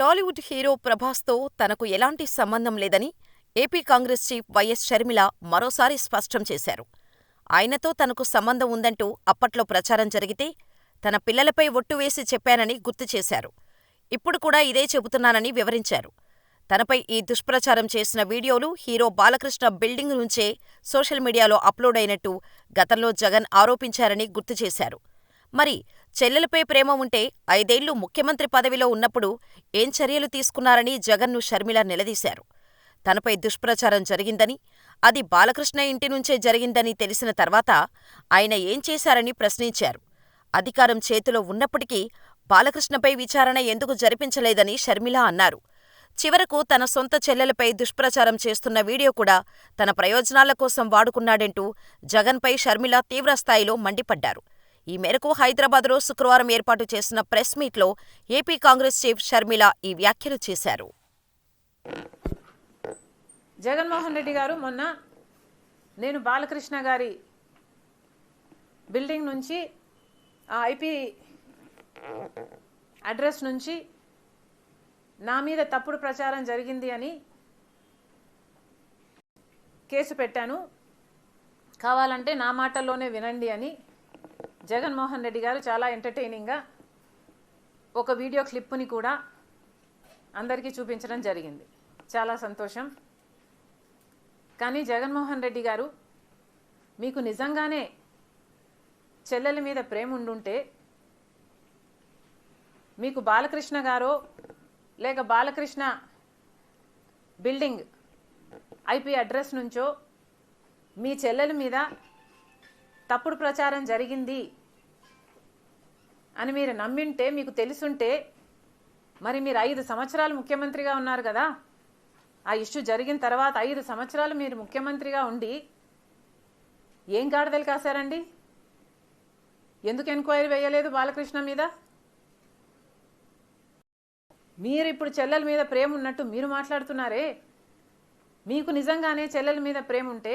Tollywood hero ప్రభాస్తో తనకు ఎలాంటి సంబంధం లేదని AP Congress chief YS Sharmila మరోసారి స్పష్టం చేశారు. ఆయనతో తనకు సంబంధం ఉందంటూ అప్పట్లో ప్రచారం జరిగితే తన పిల్లలపై ఒట్టు వేసి చెప్పానని గుర్తు చేశారు. ఇప్పుడు కూడా ఇదే చెబుతున్నానని వివరించారు. తనపై ఈ దుష్ప్రచారం చేసిన వీడియోలు హీరో బాలకృష్ణ బిల్డింగ్ నుంచే సోషల్ మీడియాలో అప్లోడ్ అయినట్టు గతంలో జగన్ ఆరోపించారని గుర్తు చేశారు. మరి చెల్లెలపై ప్రేమ ఉంటే ఐదేళ్ళు ముఖ్యమంత్రి పదవిలో ఉన్నప్పుడు ఏం చర్యలు తీసుకున్నారని జగన్ను షర్మిల నిలదీశారు. తనపై దుష్ప్రచారం జరిగిందని, అది బాలకృష్ణ ఇంటి నుంచే జరిగిందని తెలిసిన తర్వాత ఆయన ఏం చేశారని ప్రశ్నించారు. అధికారం చేతిలో ఉన్నప్పటికీ బాలకృష్ణపై విచారణ ఎందుకు జరిపించలేదని షర్మిల అన్నారు. చివరకు తన సొంత చెల్లెలపై దుష్ప్రచారం చేస్తున్న వీడియో కూడా తన ప్రయోజనాల కోసం వాడుకున్నాడంటూ జగన్పై షర్మిల తీవ్రస్థాయిలో మండిపడ్డారు. ఈ మేరకు హైదరాబాద్లో శుక్రవారం ఏర్పాటు చేసిన ప్రెస్ మీట్లో ఏపీ కాంగ్రెస్ చీఫ్ షర్మిల ఈ వ్యాఖ్యలు చేశారు. జగన్మోహన్ రెడ్డి గారు మొన్న నేను బాలకృష్ణ గారి బిల్డింగ్ నుంచి ఆ ఐపీ అడ్రస్ నుంచి నా మీద తప్పుడు ప్రచారం జరిగింది అని కేసు పెట్టాను కావాలంటే నా మాటల్లోనే వినండి అని జగన్మోహన్ రెడ్డి గారు చాలా ఎంటర్టైనింగ్గా ఒక వీడియో క్లిప్పుని కూడా అందరికీ చూపించడం జరిగింది. చాలా సంతోషం. కానీ జగన్మోహన్ రెడ్డి గారు మీకు నిజంగానే చెల్లెల మీద ప్రేమ ఉండుంటే మీకు బాలకృష్ణ గారో లేక బాలకృష్ణ బిల్డింగ్ ఐపీ అడ్రస్ నుంచో మీ చెల్లెల మీద తప్పుడు ప్రచారం జరిగింది అని మీరు నమ్మింటే మీకు తెలుసుంటే మరి మీరు ఐదు సంవత్సరాలు ముఖ్యమంత్రిగా ఉన్నారు కదా. ఆ ఇష్యూ జరిగిన తర్వాత ఐదు సంవత్సరాలు మీరు ముఖ్యమంత్రిగా ఉండి ఏం గాడిదలు కాశారండి? ఎందుకు ఎంక్వైరీ వేయలేదు బాలకృష్ణ మీద? మీరు ఇప్పుడు చెల్లెల మీద ప్రేమ ఉన్నట్టు మీరు మాట్లాడుతున్నారే? మీకు నిజంగానే చెల్లెల మీద ప్రేమ ఉంటే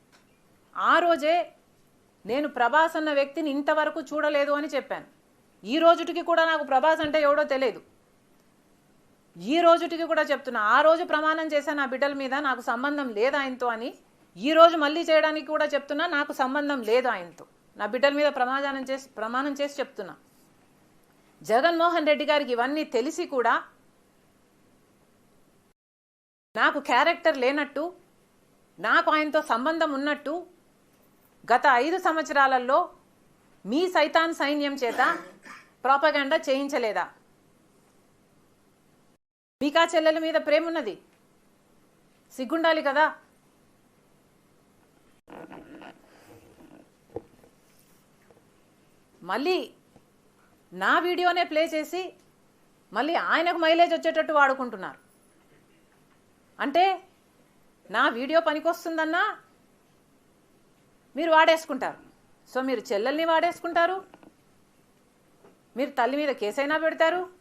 ఆ రోజే నేను ప్రభాస్ అన్న వ్యక్తిని ఇంతవరకు చూడలేదు అని చెప్పాను. ఈ రోజుటికి కూడా నాకు ప్రభాస్ అంటే ఎవడో తెలియదు ఈ రోజుటికి కూడా చెప్తున్నా ఆ రోజు ప్రమాణం చేశాను నా బిడ్డల మీద నాకు సంబంధం లేదు ఆయనతో అని ఈ రోజు మళ్ళీ చేయడానికి కూడా చెప్తున్నా నాకు సంబంధం లేదు ఆయనతో. నా బిడ్డల మీద ప్రమాదానం చేసి ప్రమాణం చేసి చెప్తున్నా. జగన్మోహన్ రెడ్డి గారికి ఇవన్నీ తెలిసి కూడా నాకు క్యారెక్టర్ లేనట్టు నాకు ఆయనతో సంబంధం ఉన్నట్టు గత ఐదు సంవత్సరాలలో మీ సైతాన్ సైన్యం చేత ప్రాపగాండా చేయించలేదా? మీకా చెల్లెల మీద ప్రేమ ఉన్నది సిగ్గుండాలి కదా? మళ్ళీ నా వీడియోనే ప్లే చేసి మళ్ళీ ఆయనకు మైలేజ్ వచ్చేటట్టు వాడుకుంటున్నారు. అంటే నా వీడియో పనికొస్తుందన్నా మీరు వాడేసుకుంటారు. సో మీరు చెల్లెల్ని వాడేసుకుంటారు. మీరు తల్లి మీద కేసైనా పెడతారు.